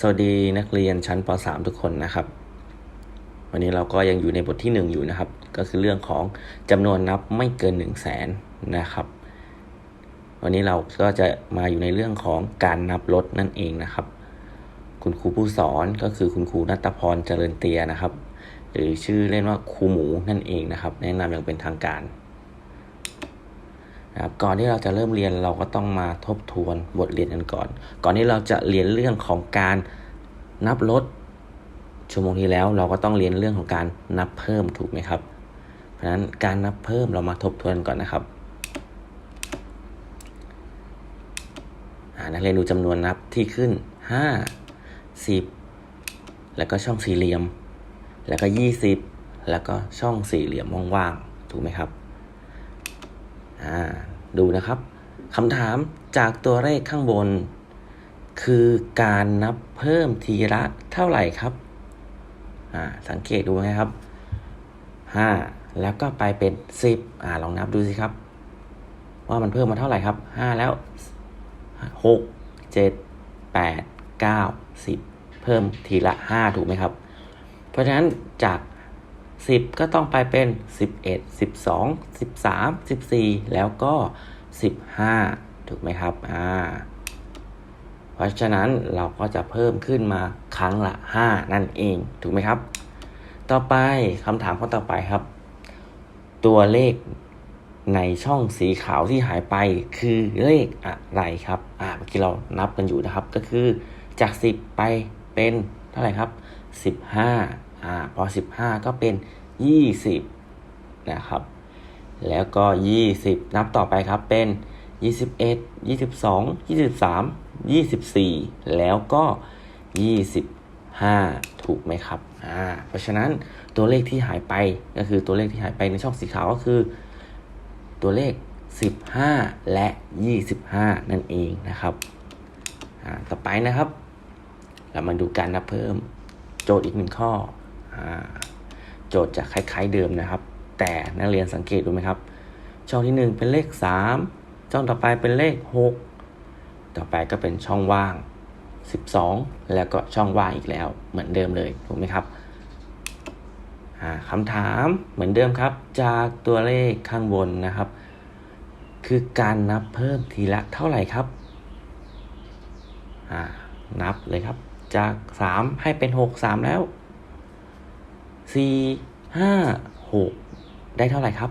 สวัสดีนักเรียนชั้นป .3 ทุกคนนะครับ วันนี้เราก็ยังอยู่ในบทที่ 1 อยู่นะครับ ก็คือเรื่องของจำนวนนับไม่เกิน 1 0 0 0 0แสนนะครับ วันนี้เราก็จะมาอยู่ในเรื่องของการนับลดนั่นเองนะครับ คุณครูผู้สอนก็คือคุณครูนัตพรเจริญเตียนะครับ หรือชื่อเล่นว่าครูหมูนั่นเองนะครับ แนะนำอย่างเป็นทางการ นะครับก่อนที่เราจะเริ่มเรียนเราก็ต้องมาทบทวนบทเรียนกันก่อน ก่อนที่เราจะเรียนเรื่องของการนับลดชั่วโมงที่แล้วเราก็ต้องเรียนเรื่องของการนับเพิ่มถูกไหมครับ เพราะฉะนั้นการนับเพิ่มเรามาทบทวนก่อนนะครับนักเรียนดูจำนวนนับที่ขึ้น 5 10 แล้วก็ช่องสี่เหลี่ยม แล้วก็ 20 แล้วก็ช่องสี่เหลี่ยมว่างๆถูกไหมครับ ดูนะครับคำถามจากตัวเลขข้างบน คือการนับเพิ่มทีละเท่าไหร่ครับอ่าสังเกตดูนะครับห้าแล้วก็ไปเป็นสิบอ่าลองนับดูสิครับ ว่ามันเพิ่มมาเท่าไหร่ครับห้าแล้วหกเจ็ดแปดเก้าสิบเพิ่มทีละห้าถูกไหมครับ เพราะฉะนั้นจาก 10 ก็ต้องไปเป็น 11 12 13 14 แล้วก็ 15 ถูกไหมครับอ่าเพราะฉะนั้นเราก็จะเพิ่มขึ้นมาครั้งละ 5 นั่นเองถูกไหมครับ ต่อไปคำถามข้อต่อไปครับ ตัวเลขในช่องสีขาวที่หายไปคือเลขอะไรครับ อ่าเมื่อกี้เรานับกันอยู่นะครับ ก็คือจาก 10 ไปเป็นเท่าไหร่ครับ 15 อ่าพอ 15 ก็เป็น 20 นะครับ แล้วก็ 20 นับต่อไปครับเป็น 21 22 23 24 แล้วก็ 25 ถูกไหมครับอ่าเพราะฉะนั้นตัวเลขที่หายไปก็คือตัวเลขที่หายไปในช่องสีขาวก็คือ ตัวเลข 15 และ 25 นั่นเองนะครับอ่าต่อไปนะครับ เรามาดูการนับเพิ่มโจทย์อีกหนึ่งข้อ โจทย์จะคล้าย ๆเดิมนะครับ แต่นักเรียนสังเกตดูไหมครับ ช่องที่ 1 เป็นเลข 3 ช่องต่อไปเป็นเลข 6 ต่อไปก็เป็นช่องว่าง 12 แล้วก็ช่องว่างอีกแล้ว เหมือนเดิมเลยถูกไหมครับคำถามเหมือนเดิมครับ จากตัวเลขข้างบนนะครับ คือการนับเพิ่มทีละเท่าไหร่ครับนับเลยครับ จาก 3 ให้เป็น 6 3 แล้ว 4 5 6ได้เท่าไหร่ครับ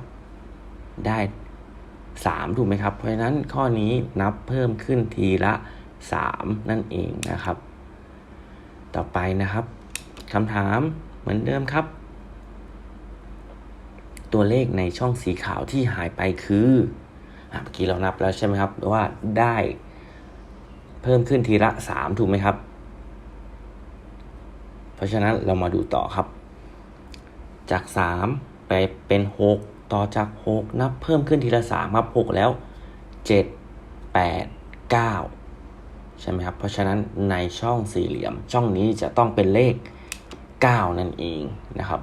ได้3ถูกไหมครับ เพราะฉะนั้นข้อนี้นับเพิ่มขึ้นทีละ3นั่นเองนะครับ ต่อไปนะครับคำถามเหมือนเดิมครับ ตัวเลขในช่องสีขาวที่หายไปคือเมื่อกี้เรานับแล้วใช่ไหมครับว่าได้เพิ่มขึ้นทีละ3ถูกไหมครับ เพราะฉะนั้นเรามาดูต่อครับ จาก 3 ไปเป็น 6 ต่อจาก 6 นับเพิ่มขึ้นทีละ3ครับ6แล้ว 7 8 9 ใช่ไหมครับ เพราะฉะนั้นในช่องสี่เหลี่ยมช่องนี้จะต้องเป็นเลข 9 นั่นเองนะครับ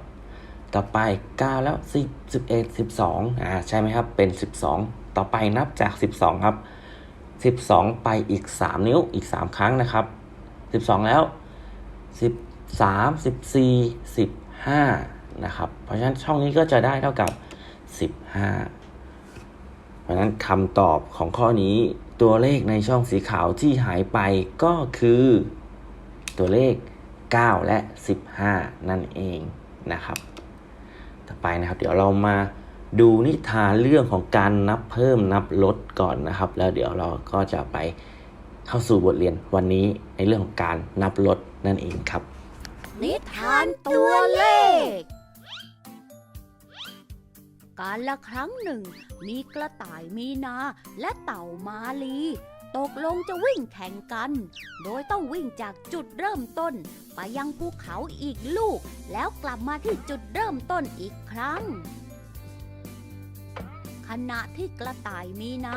ต่อไป 9 แล้ว 10 11 12อ่าใช่ไหมครับ เป็น 12 ต่อไปนับจาก 12 ครับ 12 ไปอีก 3 นิ้วอีก 3 ครั้งนะครับ 12 แล้ว13 14 15 นะครับ เพราะฉะนั้นช่องนี้ก็จะได้เท่ากับ 15 เพราะฉะนั้นคำตอบของข้อนี้ตัวเลขในช่องสีขาวที่หายไปก็คือ ตัวเลข 9 และ 15 นั่นเองนะครับ ต่อไปนะครับ เดี๋ยวเรามาดูนิทานเรื่องของการนับเพิ่มนับลดก่อนนะครับ แล้วเดี๋ยวเราก็จะไปเข้าสู่บทเรียนวันนี้ในเรื่องของการนับลดนั่นเองครับ นิทานตัวเลข การละครั้งหนึ่ง มีกระต่ายมีนาและเต่ามาลี ตกลงจะวิ่งแข่งกัน โดยต้องวิ่งจากจุดเริ่มต้น ไปยังภูเขาอีกลูก แล้วกลับมาที่จุดเริ่มต้นอีกครั้ง ขณะที่กระต่ายมีนา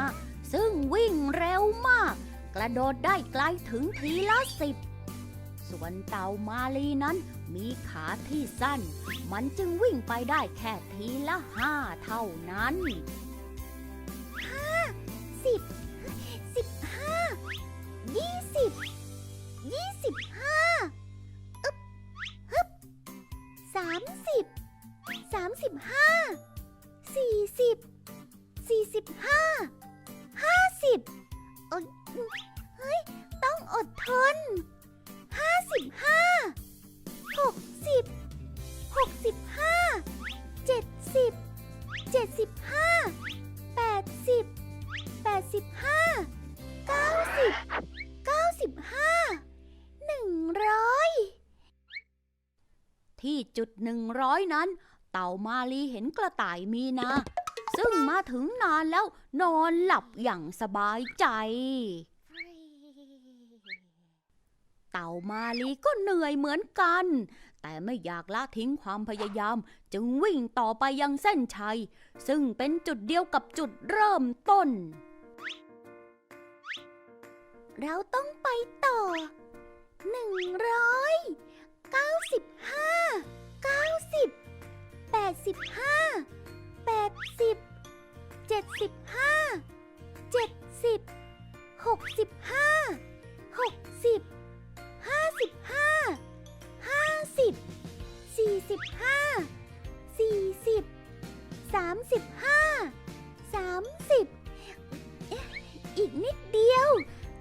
ซึ่งวิ่งเร็วมาก กระโดดได้ไกลถึงทีละสิบส่วนเต่ามาลีนั้น มีขาที่สั้น มันจึงวิ่งไปได้แค่ทีละห้าเท่านั้น 100 นั้น เต่ามาลีเห็นกระต่ายมีนา ซึ่งมาถึงนานแล้วนอนหลับอย่างสบายใจ เต่ามาลีก็เหนื่อยเหมือนกัน แต่ไม่อยากละทิ้งความพยายาม จึงวิ่งต่อไปยังเส้นชัย ซึ่งเป็นจุดเดียวกับจุดเริ่มต้น เราต้องไปต่อหนึ่งร้อยเก้าสิบห้า เก้าสิบแปดสิบห้าแปดสิบเจ็ดสิบห้าเจ็ดสิบหกสิบห้าหกสิบห้าสิบห้าสิบสี่สิบห้าสี่สิบสามสิบห้าสามสิบเอ๊ะ อีกนิดเดียว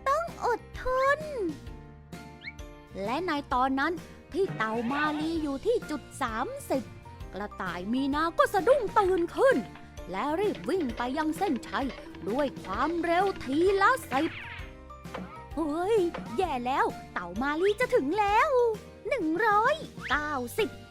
ต้องอดทน และในตอนนั้น ที่เต่ามาลีอยู่ที่จุด 30 กระต่ายมีนาก็สะดุ้งตื่นขึ้น และรีบวิ่งไปยังเส้นชัย ด้วยความเร็วทีละสิบเฮ้ย แย่แล้ว เต่ามาลีจะถึงแล้ว 190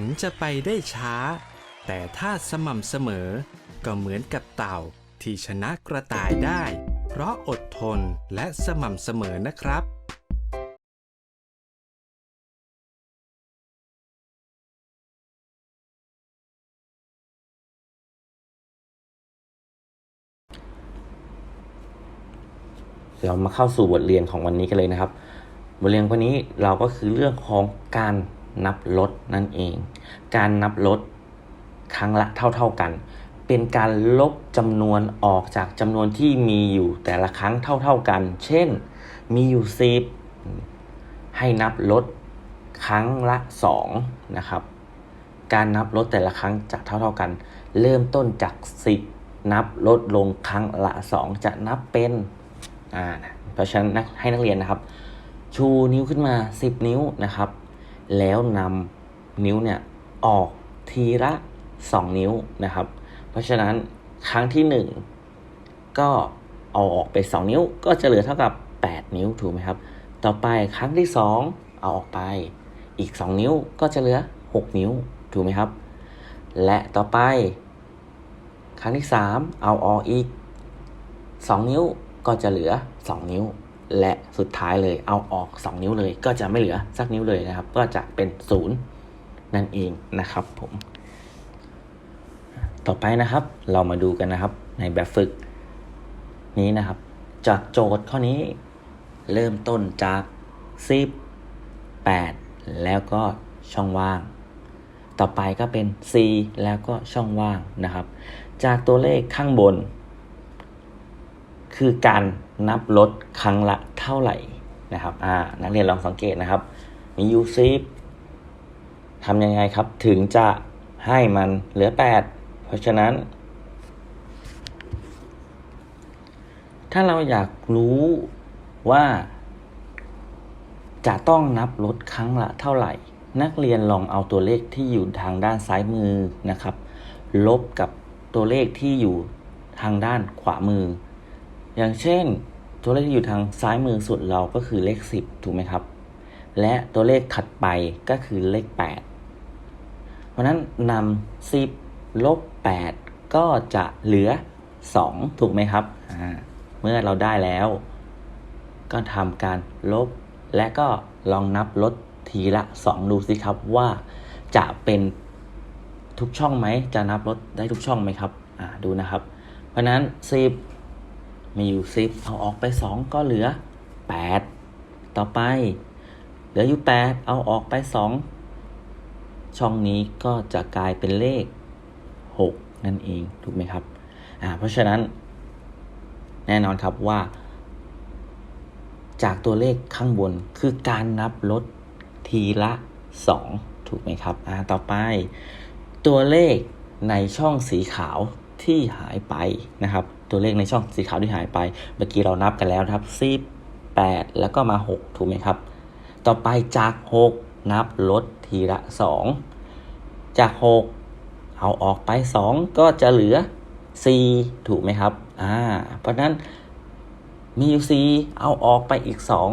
ถึงจะไปได้ช้า แต่ถ้าสม่ำเสมอ ก็เหมือนกับเต่าที่ชนะกระต่ายได้ เพราะอดทนและสม่ำเสมอนะครับเรามาเข้าสู่บทเรียนของวันนี้กันเลยนะครับ บทเรียนวันนี้เราก็คือเรื่องของการ นับลดนั่นเอง การนับลดครั้งละเท่า ๆกัน เป็นการลบจำนวนออกจากจำนวนที่มีอยู่แต่ละครั้งเท่า ๆกัน เช่น มีอยู่สิบให้นับลดครั้งละสองนะครับ การนับลดแต่ละครั้งจะเท่าๆกัน เริ่มต้นจากสิบนับลดลงครั้งละสองจะนับเป็นอ่าเพราะฉะนั้นให้นักเรียนนะครับ ชูนิ้วขึ้นมา 10 นิ้วนะครับ แล้วนำนิ้วเนี่ยออกทีละ 2 นิ้วนะครับ เพราะฉะนั้นครั้งที่ 1 ก็เอาออกไป 2 นิ้วก็จะเหลือเท่ากับ 8 นิ้วถูกไหมครับ ต่อไปครั้งที่ 2 เอาออกไปอีก 2 นิ้วก็จะเหลือ 6 นิ้วถูกไหมครับ และต่อไป ครั้งที่ 3 เอาออกอีก 2 นิ้วก็จะเหลือ 2 นิ้ว และสุดท้ายเลยเอาออก 2 นิ้วเลยก็จะไม่เหลือสักนิ้วเลยนะครับ ก็จะเป็นศูนย์นั่นเองนะครับผมต่อไปนะครับ เรามาดูกันนะครับในแบบฝึกนี้นะครับ จากโจทย์ข้อนี้เริ่มต้นจาก10 8 แล้วก็ช่องว่าง ต่อไปก็เป็น C แล้วก็ช่องว่างนะครับ จากตัวเลขข้างบน คือการนับลดครั้งละเท่าไหร่นะครับอ่านักเรียนลองสังเกตนะครับ มียูซิปทำยังไงครับ ถึงจะให้มันเหลือ 8 เพราะฉะนั้น ถ้าเราอยากรู้ว่า จะต้องนับลดครั้งละเท่าไหร่ นักเรียนลองเอาตัวเลขที่อยู่ทางด้านซ้ายมือนะครับ ลบกับตัวเลขที่อยู่ทางด้านขวามือ อย่างเช่น ตัวเลขที่อยู่ทางซ้ายมือสุดเราก็คือเลข 10 ถูกไหมครับ และตัวเลขถัดไปก็คือเลข 8 เพราะฉะนั้นนำ10 ลบ 8 ก็จะเหลือ 2 ถูกไหมครับอ่าเมื่อเราได้แล้ว ก็ทำการลบ และก็ลองนับลดทีละ 2 ดูสิครับว่าจะเป็นทุกช่องไหม จะนับลดได้ทุกช่องไหมครับ อ่า ดูนะครับ เพราะฉะนั้น 10 มีอยู่10เอาออกไป2ก็เหลือ8ต่อไป เหลืออยู่8เอาออกไป2ช่องนี้ก็จะกลายเป็นเลข6นั่นเองถูกไหมครับอ่าเพราะฉะนั้น แน่นอนครับว่า จากตัวเลขข้างบนคือการนับลดทีละ 2 ถูกไหมครับอ่าต่อไป ตัวเลขในช่องสีขาวที่หายไปนะครับ ตัวเลขในช่องสีขาวที่หายไป เมื่อกี้เรานับกันแล้วครับสิบแปดแล้วก็มาหกถูกไหมครับ ต่อไปจากหกนับลดทีละสองจากหกเอาออกไปสองก็จะเหลือสี่ถูกไหมครับ อ่า เพราะนั้นมีอยู่สี่เอาออกไปอีกสอง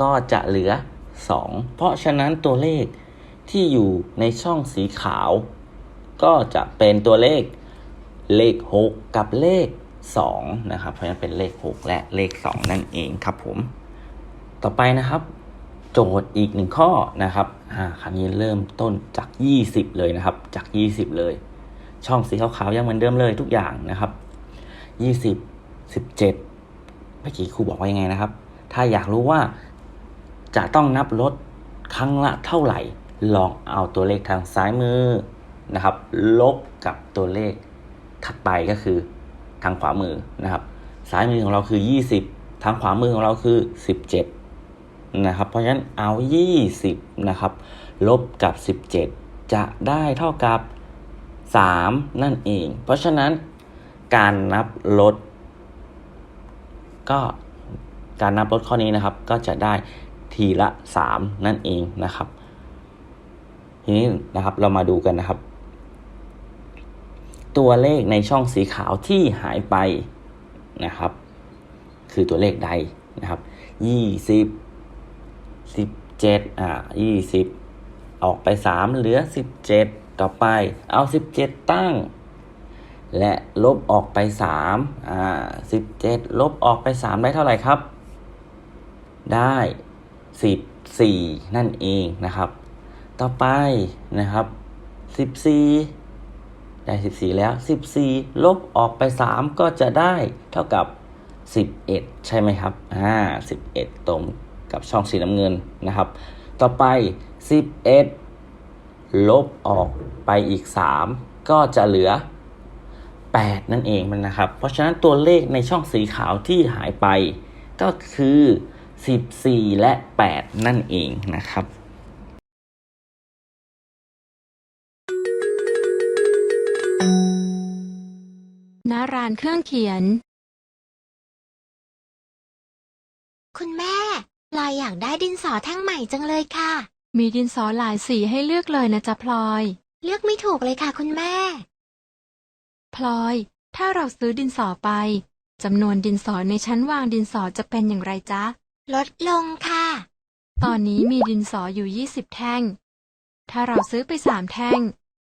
ก็จะเหลือสองเพราะฉะนั้นตัวเลขที่อยู่ในช่องสีขาว ก็จะเป็นตัวเลขเลข 6 กับเลข 2 นะครับ เพราะฉะนั้นเป็นเลข 6 และเลข 2 นั่นเองครับผม ต่อไปนะครับ โจทย์อีกหนึ่งข้อนะครับอ่าคราวนี้เริ่มต้นจาก 20 เลยนะครับ จาก 20 เลย ช่องสีขาวๆยังเหมือนเดิมเลยทุกอย่างนะครับ 20 17เมื่อกี้ครูบอกว่ายังไงนะครับ ถ้าอยากรู้ว่าจะต้องนับลดครั้งละเท่าไหร่ ลองเอาตัวเลขทางซ้ายมือนะครับ ลบกับตัวเลขถัดไปก็คือางขวามือนะครับ ซ้ายมือของเราคือ 20 ทางขวามือของเราคือ 17 นะครับ เพราะฉะนั้นเอา 20 นะครับ ลบกับ 17 จะได้เท่ากับ 3 นั่นเอง เพราะฉะนั้นการนับลด ก็การนับลดข้อนี้นะครับ ก็จะได้ทีละ 3 นั่นเองนะครับ ทีนี้นะครับเรามาดูกันนะครับ ตัวเลขในช่องสีขาวที่หายไปนะครับ คือตัวเลขใดนะครับยี่สิบสิบเจ็ดอ่ายี่สิบออกไปสามเหลือสิบเจ็ดต่อไปเอาสิบเจ็ดตั้ง และลบออกไปสามอ่าสิบเจ็ดลบออกไปสามได้เท่าไหร่ครับ ได้สิบสี่นั่นเองนะครับ ต่อไปนะครับสิบสี่ ได้สิบสี่แล้วสิบสี่ลบออกไปสามก็จะได้เท่ากับสิบเอ็ดใช่ไหมครับ อ่าสิบเอ็ดตรงกับช่องสีน้ำเงินนะครับ ต่อไปสิบเอ็ดลบออกไปอีกสามก็จะเหลือ 8 นั่นเองมันนะครับ เพราะฉะนั้นตัวเลขในช่องสีขาวที่หายไป ก็คือ 14 และ 8 นั่นเองนะครับ ณร้านเครื่องเขียน คุณแม่พลอยอยากได้ดินสอแท่งใหม่จังเลยค่ะ มีดินสอหลายสีให้เลือกเลยนะจ๊ะพลอย เลือกไม่ถูกเลยค่ะคุณแม่ พลอย ถ้าเราซื้อดินสอไปจำนวนดินสอในชั้นวางดินสอจะเป็นอย่างไรจ๊ะ ลดลงค่ะ ตอนนี้มีดินสออยู่ 20 แท่ง ถ้าเราซื้อไปสามแท่ง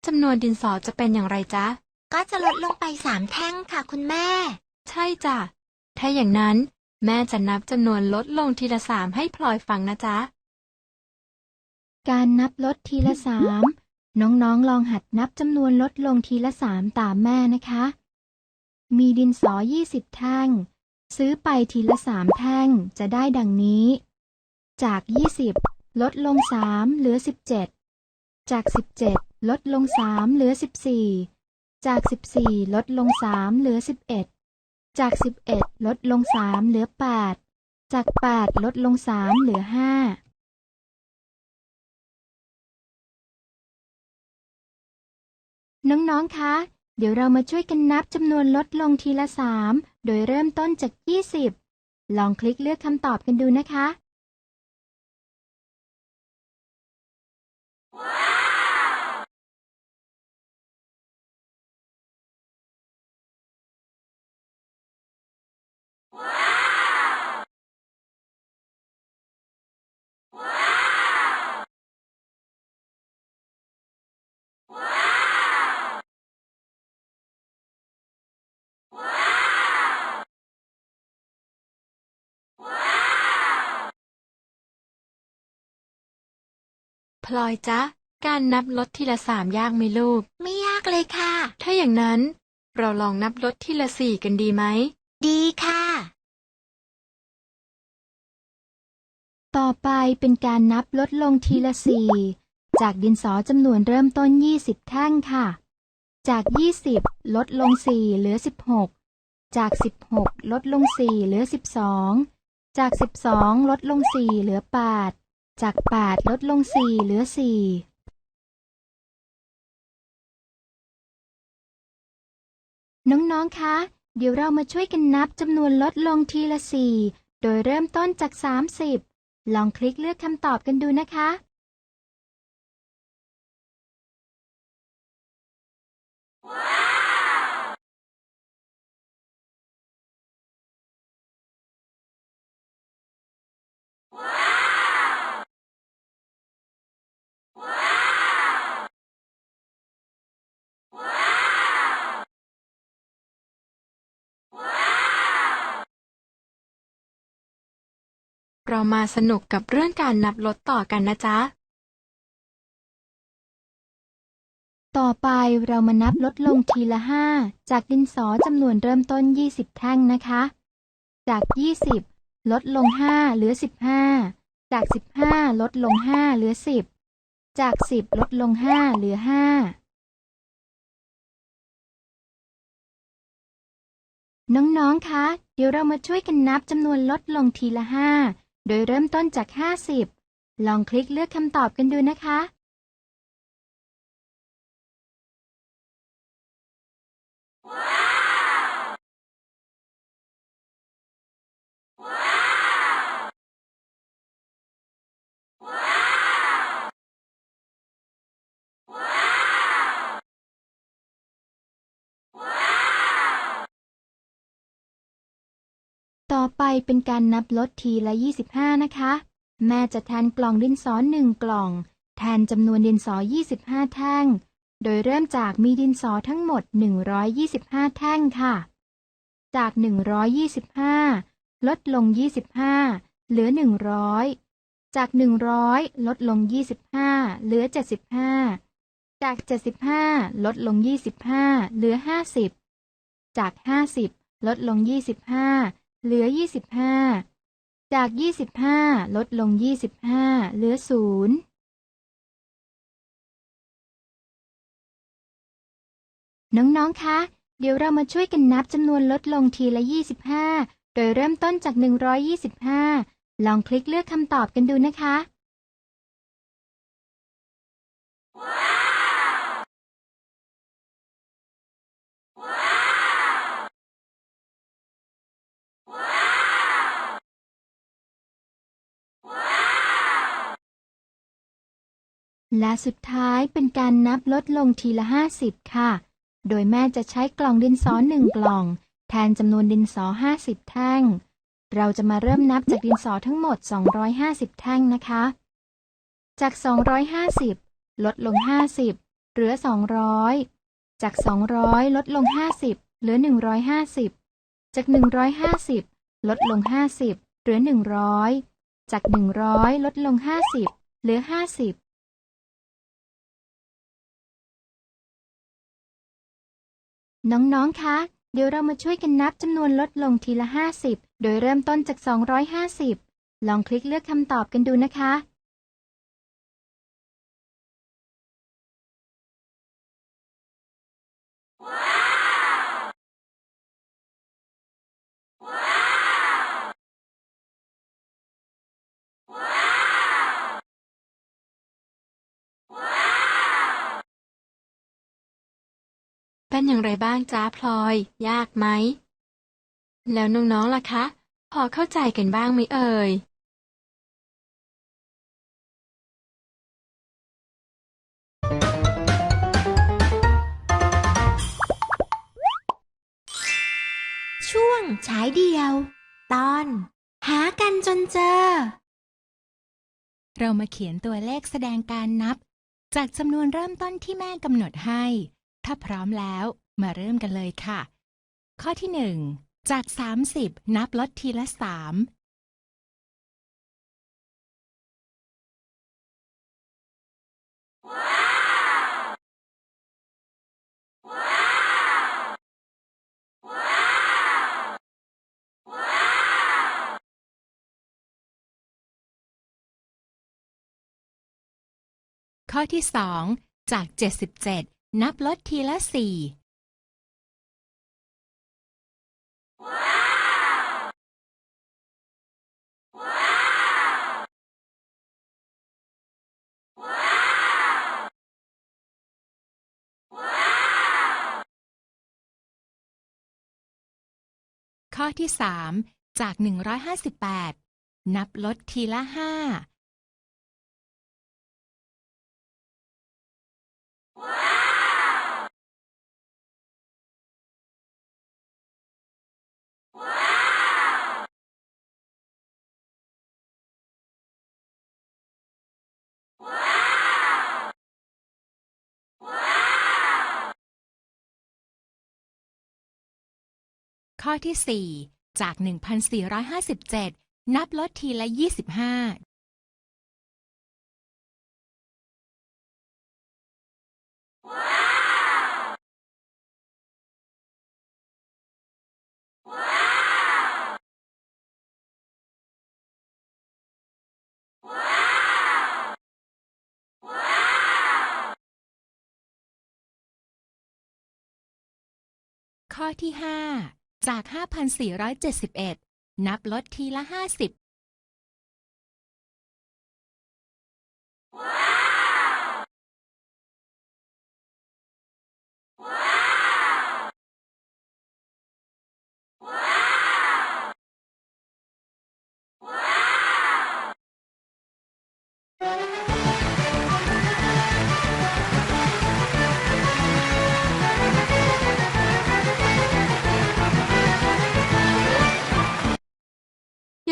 จำนวนดินสอจะเป็นอย่างไรจ๊ะ ก็จะลดลงไปสามแท่งค่ะคุณแม่ ใช่จ้ะ ถ้าอย่างนั้นแม่จะนับจำนวนลดลงทีละสามให้พลอยฟังนะจ๊ะ การนับลดทีละสามน้องๆ ลองหัดนับจำนวนลดลงทีละสามตามแม่นะคะ มีดินสอ 20 แท่ง ซื้อไปทีละสามแท่งจะได้ดังนี้ จาก 20 ลดลง 3 เหลือ 17 จาก 17 ลดลง 3 เหลือ 14 จาก 14 ลดลง 3 เหลือ 11 จาก 11 ลดลง 3 เหลือ 8 จาก 8 ลดลง 3 เหลือ 5น้อง ๆ คะ เดี๋ยวเรามาช่วยกันนับจำนวนลดลงทีละสามโดยเริ่มต้นจาก 20 ลองคลิกเลือกคำตอบกันดูนะคะ พลอยจ๊ะ การนับลดทีละสามยากไหมลูก ไม่ยากเลยค่ะ ถ้าอย่างนั้น เราลองนับลดทีละสี่กันดีไหม ดีค่ะ ต่อไปเป็นการนับลดลงทีละสี่จากดินสอจำนวนเริ่มต้น 20 แท่งค่ะ จาก 20 ลดลง 4 เหลือ 16 จาก 16 ลดลง 4 เหลือ 12 จาก 12 ลดลง 4 เหลือ 8 จาก 8 ลดลง 4 เหลือ 4น้อง ๆ คะ เดี๋ยวเรามาช่วยกันนับจำนวนลดลงทีละสี่โดยเริ่มต้นจาก 30 ลองคลิกเลือกคำตอบกันดูนะคะ เรามาสนุกกับเรื่องการนับลดต่อกันนะจ๊ะ ต่อไปเรามานับลดลงทีละ 5 จากดินสอจำนวนเริ่มต้น 20 แท่งนะคะ จาก 20 ลดลง 5 เหลือ 15 จาก 15 ลดลง 5 เหลือ 10 จาก 10 ลดลง 5 เหลือ 5น้อง ๆ คะ เดี๋ยวเรามาช่วยกันนับจำนวนลดลงทีละ5 โดยเริ่มต้นจาก 50 ลองคลิกเลือกคำตอบกันดูนะคะ ต่อไปเป็นการนับลดทีละ 25 นะคะ แม่จะแทนกล่องดินสอหนึ่งกล่อง แทนจำนวนดินสอ 25 แท่ง โดยเริ่มจากมีดินสอทั้งหมด 125 แท่งค่ะ จาก 125 ลดลง 25 เหลือ 100 จาก 100 ลดลง 25 เหลือ 75 จาก 75 ลดลง 25 เหลือ 50 จาก 50 ลดลง 25 เหลือ 25 จาก 25 ลดลง 25 เหลือ 0น้อง ๆ คะ เดี๋ยวเรามาช่วยกันนับจำนวนลดลงทีละ 25 โดยเริ่มต้นจาก 125 ลองคลิกเลือกคำตอบกันดูนะคะ และสุดท้ายเป็นการนับลดลงทีละ 50 ค่ะ โดยแม่จะใช้กล่องดินสอหนึ่งกล่อง แทนจำนวนดินสอ 50 แท่ง เราจะมาเริ่มนับจากดินสอทั้งหมด 250 แท่งนะคะ จาก 250 ลดลง 50 เหลือ 200 จาก 200 ลดลง 50 เหลือ 150 จาก 150 ลดลง 50 เหลือ 100 จาก 100 ลดลง 50 เหลือ 50 น้องๆ คะ เดี๋ยวเรามาช่วยกันนับจำนวนลดลงทีละ 50 โดยเริ่มต้นจาก 250 ลองคลิกเลือกคำตอบกันดูนะคะ เป็นอย่างไรบ้างจ้าพลอย ยากไหม แล้วน้องๆล่ะคะ พอเข้าใจกันบ้างไหมเอ่ยๆช่วงฉายเดียว ตอน หากันจนเจอ เรามาเขียนตัวเลขแสดงการนับ จากจำนวนเริ่มต้นที่แม่กำหนดให้ ถ้าพร้อมแล้วมาเริ่มกันเลยค่ะ ข้อที่หนึ่งจาก 30 นับลดทีละสามข้อที่สองจาก 77 นับลดทีละสี่ข้อที่ 3 จาก 158 นับลดทีละ5 ข้อที่ 4 จาก 1,457 นับลดทีละ 25ข้อที่ 5 จาก 5,471 นับลดทีละ 50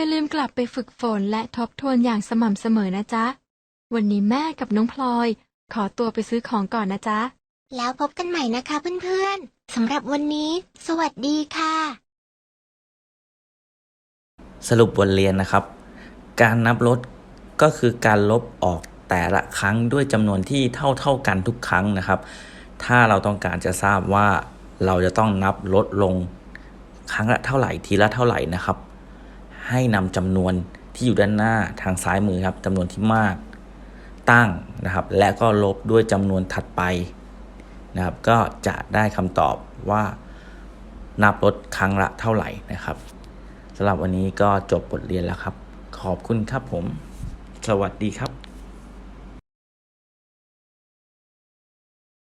อย่าลืมกลับไปฝึกฝนและทบทวนอย่างสม่ำเสมอนะจ๊ะ วันนี้แม่กับน้องพลอย ขอตัวไปซื้อของก่อนนะจ๊ะ แล้วพบกันใหม่นะคะเพื่อนๆสำหรับวันนี้ สวัสดีค่ะ สรุปบทเรียนนะครับ การนับลดก็คือการลบออกแต่ละครั้งด้วยจำนวนที่เท่าเท่าๆกันทุกครั้งนะครับ ถ้าเราต้องการจะทราบว่าเราจะต้องนับลดลง ครั้งละเท่าไหร่ทีละเท่าไหร่นะครับ ให้นำจำนวนที่อยู่ด้านหน้าทางซ้ายมือครับจำนวนที่มากตั้งนะครับ และก็ลบด้วยจำนวนถัดไปนะครับ ก็จะได้คำตอบว่านับลดครั้งละเท่าไหร่นะครับสำหรับวันนี้ก็จบบทเรียนแล้วครับ ขอบคุณครับผม สวัสดีครับ